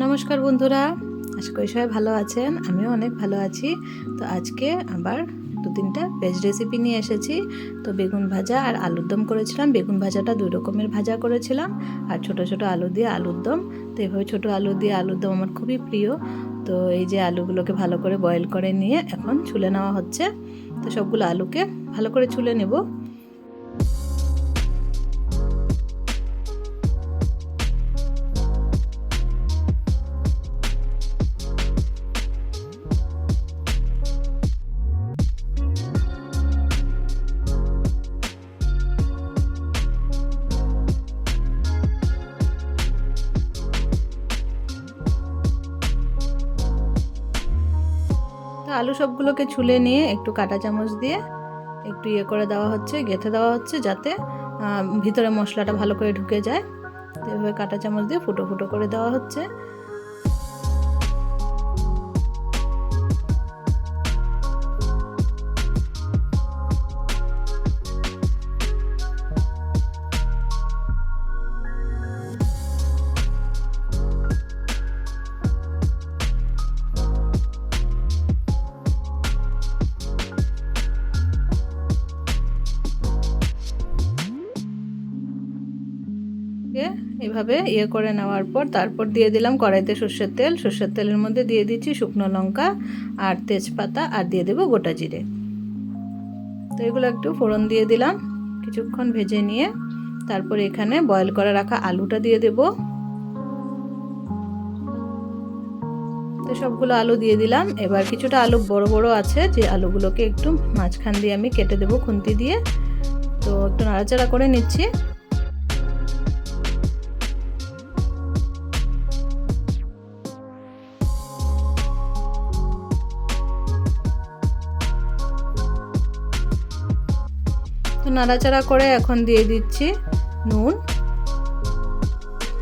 নমস্কার বন্ধুরা, আশা করি সবাই ভালো আছেন, আমিও অনেক ভালো আছি। তো আজকে আবার দু তিনটা ভেজ রেসিপি নিয়ে এসেছি। তো বেগুন ভাজা আর আলুর দম করেছিলাম। বেগুন ভাজাটা দুই রকমের ভাজা করেছিলাম। আর ছোট ছোট আলু দিয়ে আলুর দম। তো এভাবে ছোটো আলু দিয়ে আলুর দম আমার খুবই প্রিয়। তো এই যে আলুগুলোকে ভালো করে বয়েল করে নিয়ে এখন ছুলে নেওয়া হচ্ছে। তো সবগুলো আলুকে ভালো করে ছুলে নেব। তো আলু সবগুলোকে ছুলে নিয়ে একটু কাটা চামচ দিয়ে একটু ইয়ে করে দেওয়া হচ্ছে, গেঁথে দেওয়া হচ্ছে যাতে ভিতরে মশলাটা ভালো করে ঢুকে যায়। তো এভাবে কাটা চামচ দিয়ে ফুটো ফুটো করে দেওয়া হচ্ছে। এভাবে ইয়ে করে নেওয়ার পর তারপর দিয়ে দিলাম কড়াইতে সর্ষের তেল। সর্ষের তেলের মধ্যে দিয়ে দিচ্ছি শুকনো লঙ্কা আর তেজপাতা আর দিয়ে দেবো গোটা জিরে। তো এগুলো একটু ফোড়ন দিয়ে দিলাম, কিছুক্ষণ ভেজে নিয়ে তারপর এখানে বয়েল করে রাখা আলুটা দিয়ে দেব। তো সবগুলো আলু দিয়ে দিলাম। এবার কিছুটা আলু বড় বড় আছে, যে আলুগুলোকে একটু মাঝখান দিয়ে আমি কেটে দেবো খুন্তি দিয়ে। তো একটু নাড়াচাড়া করে নিচ্ছি। নাড়াচাড়া করে এখন দিয়ে দিচ্ছি নুন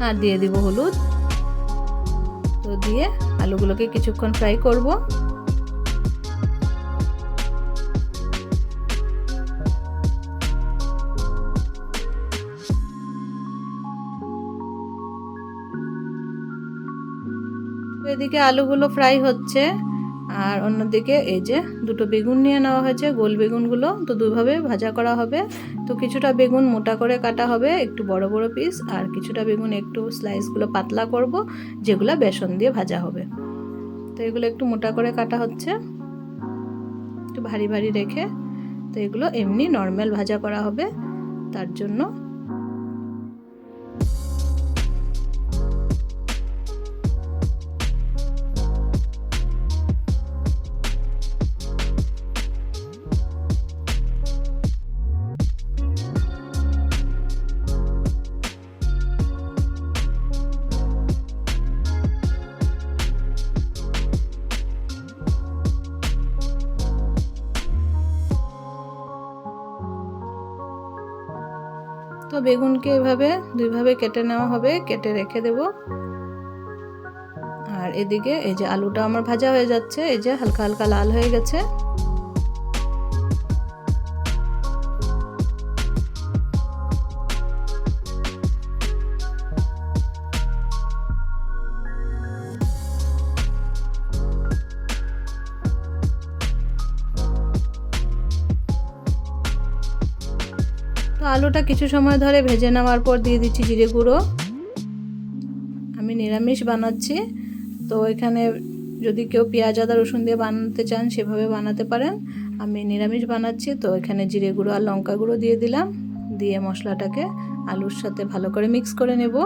আর দিয়ে দিব হলুদ। তো দিয়ে আলুগুলোকে কিছুক্ষণ ফ্রাই করব। এদিকে আলুগুলো ফ্রাই হচ্ছে। আর অন্যদিকে এই যে দুটো বেগুন নিয়ে নেওয়া হয়েছে, গোল বেগুনগুলো তো দুইভাবে ভাজা করা হবে। তো কিছুটা বেগুন মোটা করে কাটা হবে, একটু বড় বড় পিস আর কিছুটা বেগুন একটু স্লাইসগুলো পাতলা করব, যেগুলো বেসন দিয়ে ভাজা হবে। তো এগুলো একটু মোটা করে কাটা হচ্ছে। একটু ভারী ভারী রেখে তো এগুলো এমনি নর্মাল ভাজা করা হবে। তার জন্য তো বেগুনকে এভাবে দুইভাবে কেটে নেওয়া হবে, কেটে রেখে দেব। আর এদিকে এই যে আলুটা আমার ভাজা হয়ে যাচ্ছে, এই যে হালকা হালকা লাল হয়ে গেছে। আলুটা কিছু সময় ধরে ভেজে নেওয়ার পর দিয়ে দিচ্ছি জিরে গুঁড়ো। আমি নিরামিষ বানাচ্ছি। তো এখানে যদি কেউ পেঁয়াজ, আদা, রসুন দিয়ে বানাতে চান, সেভাবে বানাতে পারেন। আমি নিরামিষ বানাচ্ছি, তো এখানে জিরে গুঁড়ো আর লঙ্কা গুঁড়ো দিয়ে দিলাম। দিয়ে মশলাটাকে আলুর সাথে ভালো করে মিক্স করে নেব।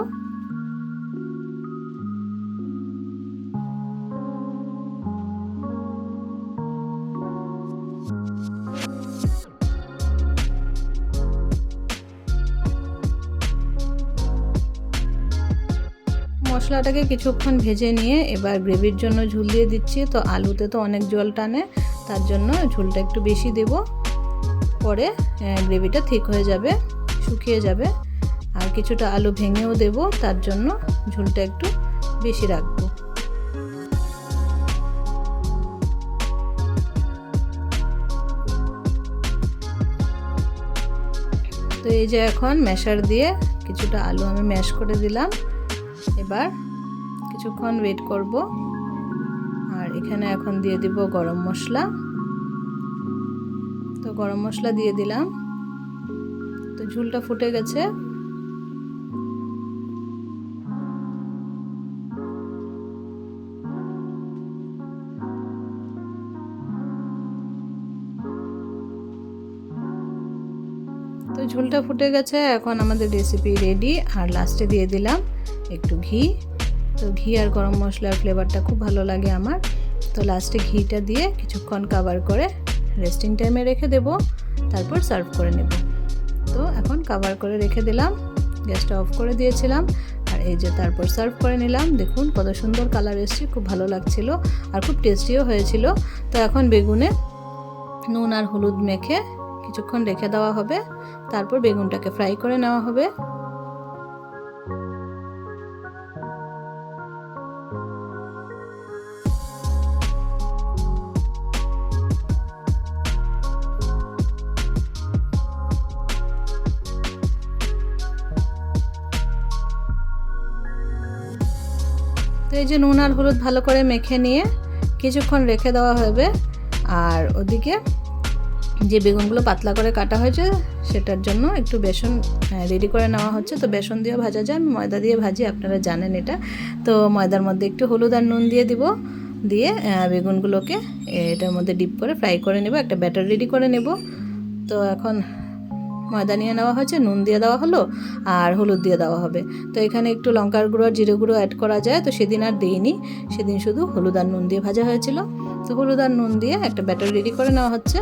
মশলাটাকে কিছুক্ষণ ভেজে নিয়ে এবার গ্রেভির জন্য ঝুল দিয়ে দিচ্ছি। তো আলুতে তো অনেক জল টানে, তার জন্য ঝুলটা একটু বেশি দেব। পরে গ্রেভিটা ঠিক হয়ে যাবে, শুকিয়ে যাবে। আর কিছুটা আলু ভেঙেও দেব, তার জন্য ঝুলটা একটু বেশি রাখব। তো এই যে এখন ম্যাশার দিয়ে কিছুটা আলু আমি ম্যাশ করে দিলাম। এবার কিছুক্ষণ ওয়েট করব। আর এখানে এখন দিয়ে দিব গরম মশলা। তো গরম মশলা দিয়ে দিলাম। তো ঝুলটা ফুটে গেছে। ঝোলটা ফুটে গেছে, এখন আমাদের রেসিপি রেডি আর লাস্টে দিয়ে দিলাম একটু ঘি। তো ঘি আর গরম মশলার ফ্লেভারটা খুব ভালো লাগে আমার। তো লাস্টে ঘিটা দিয়ে কিছুক্ষণ কাভার করে রেস্টিং টাইমে রেখে দেব, তারপর সার্ভ করে নেব। তো এখন কাভার করে রেখে দিলাম, গ্যাসটা অফ করে দিয়েছিলাম, আর এই যে তারপর সার্ভ করে নিলাম। দেখুন কত সুন্দর কালার এসছে, খুব ভালো লাগছিল আর খুব টেস্টিও হয়েছিল। তো এখন বেগুনে নুন আর হলুদ মেখে কিছুক্ষণ রেখে দেওয়া হবে। তারপর বেগুনটাকে ফ্রাই করে নেওয়া হবে। তো এই যে নুন আর হলুদ ভালো করে মেখে নিয়ে কিছুক্ষণ রেখে দেওয়া হবে। আর ওদিকে যে বেগুনগুলো পাতলা করে কাটা হয়েছে, সেটার জন্য একটু বেসন রেডি করে নেওয়া হচ্ছে। তো বেসন দিয়েও ভাজা যায়, আমি ময়দা দিয়ে ভাজি, আপনারা জানেন এটা। তো ময়দার মধ্যে একটু হলুদ আর নুন দিয়ে দিব। দিয়ে বেগুনগুলোকে, এটার মধ্যে ডিপ করে ফ্রাই করে নেব, একটা ব্যাটার রেডি করে নেব। তো এখন ময়দা নিয়ে নেওয়া হয়েছে, নুন দিয়ে দেওয়া হলো, আর হলুদ দিয়ে দেওয়া হবে। তো এখানে একটু লঙ্কার গুঁড়ো আর জিরে গুঁড়ো অ্যাড করা যায়, তো সেদিন আর দিইনি। সেদিন শুধু হলুদ আর নুন দিয়ে ভাজা হয়েছিল। তো হলুদ আর নুন দিয়ে একটা ব্যাটার রেডি করে নেওয়া হচ্ছে।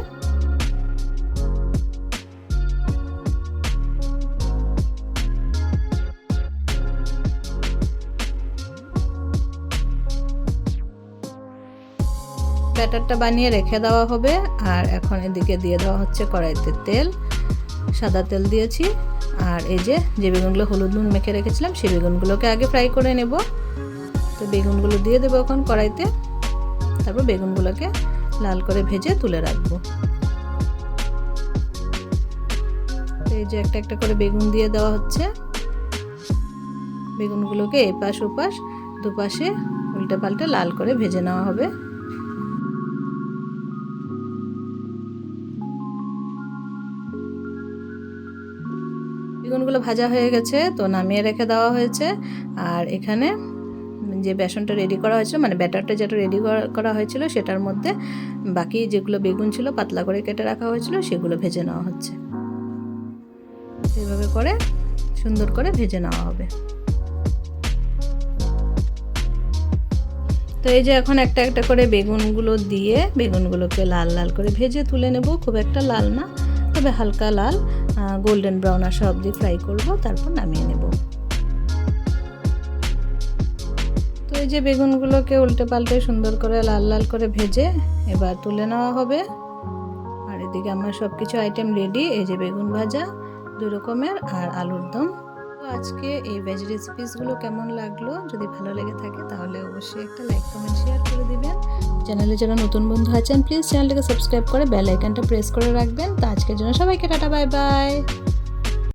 ব্যাটারটা বানিয়ে রেখে দেওয়া হবে। আর এখন এদিকে দিয়ে দেওয়া হচ্ছে কড়াইতে তেল। সাদা তেল দিয়েছি। আর এই যে যে বেগুনগুলো হলুদ নুন মেখে রেখেছিলাম, সেই বেগুনগুলোকে আগে ফ্রাই করে নেব। তো বেগুনগুলো দিয়ে দেবো এখন কড়াইতে। তারপর বেগুনগুলোকে লাল করে ভেজে তুলে রাখব। এই যে একটা একটা করে বেগুন দিয়ে দেওয়া হচ্ছে। বেগুনগুলোকে এপাশ ওপাশ, দুপাশে উল্টে পাল্টে লাল করে ভেজে নেওয়া হবে। বেগুনগুলো ভাজা হয়ে গেছে, তো নামিয়ে রেখে দেওয়া হয়েছে। আর এখানে যে বেসনটা রেডি করা হয়েছিল মানে ব্যাটারটা যেটা রেডি করা হয়েছিল, সেটার মধ্যে বাকি যেগুলো বেগুন ছিল, পাতলা করে কেটে রাখা হয়েছিল, সেগুলো ভেজে নেওয়া হচ্ছে। এইভাবে করে সুন্দর করে ভেজে নেওয়া হবে। তো এই যে এখন একটা একটা করে বেগুনগুলো দিয়ে, বেগুনগুলোকে লাল লাল করে ভেজে তুলে নেব। খুব একটা লাল না, তবে হালকা লাল। গোল্ডেন ব্রাউন আসা অবধি ফ্রাই করব, তারপর নামিয়ে নেব। তো এই যে বেগুনগুলোকে উল্টে পাল্টে সুন্দর করে লাল লাল করে ভেজে এবার তুলে নেওয়া হবে। আর এদিকে আমার সব কিছু আইটেম রেডি এই যে বেগুন ভাজা দু রকমের আর আলুর দম। আজকে এই ভেজ রেসিপিসগুলো কেমন লাগল? যদি ভালো লেগে থাকে তাহলে অবশ্যই একটা লাইক কমেন্ট শেয়ার করে দিবেন। চ্যানেলে যারা নতুন বন্ধু আছেন প্লিজ চ্যানেলটাকে সাবস্ক্রাইব করে বেল আইকনটা প্রেস করে রাখবেন। তো আজকের জন্য সবাইকে টাটা বাই বাই